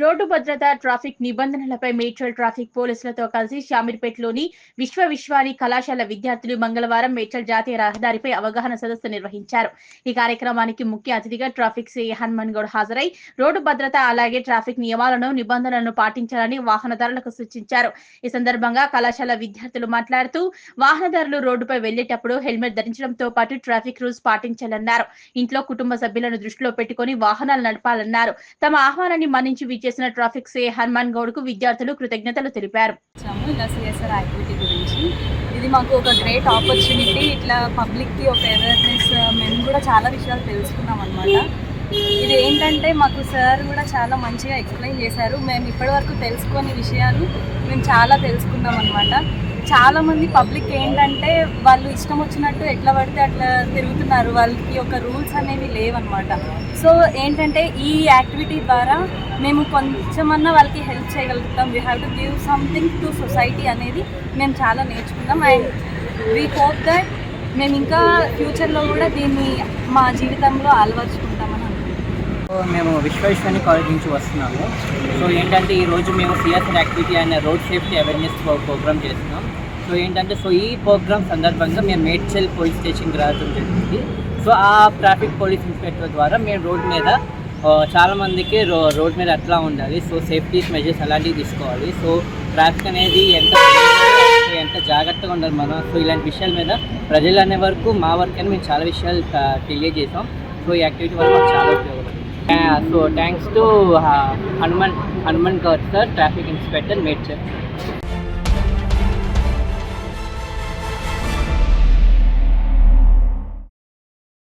Road భద్రత traffic నిబంధనలపై Medchal traffic పోలీసులతో కలిసి షామీర్పేటలోని విశ్వ విశ్వాని కళాశాల విద్యార్థులు మంగళవారం మేడ్చల్ జాతీయ రహదారిపై అవగాహన సదస్సు నిర్వహించారు. ఈ కార్యక్రమానికి ముఖ్య అతిథిగా ట్రాఫిక్ సిఐ హనుమన్ గౌడ్ హాజరై రోడ్డు భద్రత అలాగే ట్రాఫిక్ నియమాలను నిబంధనలను పాటించాలని వాహనదారులకు సూచించారు. ఈ సందర్భంగా కళాశాల విద్యార్థులు మాట్లాడుతూ వాహనదారులు రోడ్డుపై వెళ్ళేటప్పుడు హెల్మెట్ ధరించడంతో పాటు ట్రాఫిక్ రూల్స్ పాటించాలన్నారు. ఇంట్లో కుటుంబ సభ్యులను దృష్టిలో పెట్టుకుని వాహనాలు నడపాలన్నారు. తమ ఆహ్వానాన్ని మన్నించి చేసిన ట్రాఫిక్ సే హనుమాన్ గౌడ్కు విద్యార్థులు కృతజ్ఞతలు తెలిపారు. ఇలా సిఎస్ఆర్ యాక్టివిటీ గురించి. ఇది మాకు ఒక గ్రేట్ ఆపర్చునిటీ. ఇట్లా పబ్లిక్కి ఒక అవేర్నెస్ మేము కూడా చాలా విషయాలు తెలుసుకున్నాం అనమాట ఇది ఏంటంటే మాకు సార్ కూడా చాలా మంచిగా ఎక్స్ప్లెయిన్ చేశారు. మేము ఇప్పటివరకు తెలుసుకొని విషయాలు మేము చాలా తెలుసుకున్నాం అనమాట చాలామంది పబ్లిక్ ఏంటంటే వాళ్ళు ఇష్టం వచ్చినట్టు ఎట్లా పడితే అట్లా తిరుగుతున్నారు. వాళ్ళకి ఒక రూల్స్ అనేవి లేవన్నమాట. సో ఏంటంటే ఈ యాక్టివిటీ ద్వారా మేము కొంచెమన్నా వాళ్ళకి హెల్ప్ చేయగలుగుతాం. We have to give something to society అనేది మేము చాలా నేర్చుకున్నాం. అండ్ వీ హోప్ దట్ మేము ఇంకా ఫ్యూచర్లో కూడా దీన్ని మా జీవితంలో అలవర్చుకుంటామని మేము విశ్వేశ్వని కాలేజ్ నుంచి వస్తున్నాము. సో ఏంటంటే ఈరోజు మేము సిఎస్ఆర్ యాక్టివిటీ అనే రోడ్ సేఫ్టీ అవేర్నెస్ ప్రోగ్రామ్ చేస్తున్నాం. సో ఏంటంటే సో ఈ ప్రోగ్రామ్ సందర్భంగా మేము మేడ్చల్ పోలీస్ స్టేషన్కి రావడం జరిగింది. సో ఆ ట్రాఫిక్ పోలీస్ ఇన్స్పెక్టర్ ద్వారా మేము రోడ్ మీద చాలామందికి రో రోడ్ మీద ఎట్లా ఉండాలి. సో సేఫ్టీ మెజర్స్ అలాంటివి తీసుకోవాలి. సో ట్రాఫిక్ అనేది ఎంత ఎంత జాగ్రత్తగా ఉండాలి మనం. సో ఇలాంటి విషయాల మీద ప్రజలు అనే వరకు మా వరకు అని మేము చాలా విషయాలు తెలియజేసాం సో ఈ యాక్టివిటీ వల్ల చాలా చాలా so thanks to uh, Anuman Hanuman Gaur sir, traffic inspector, Major.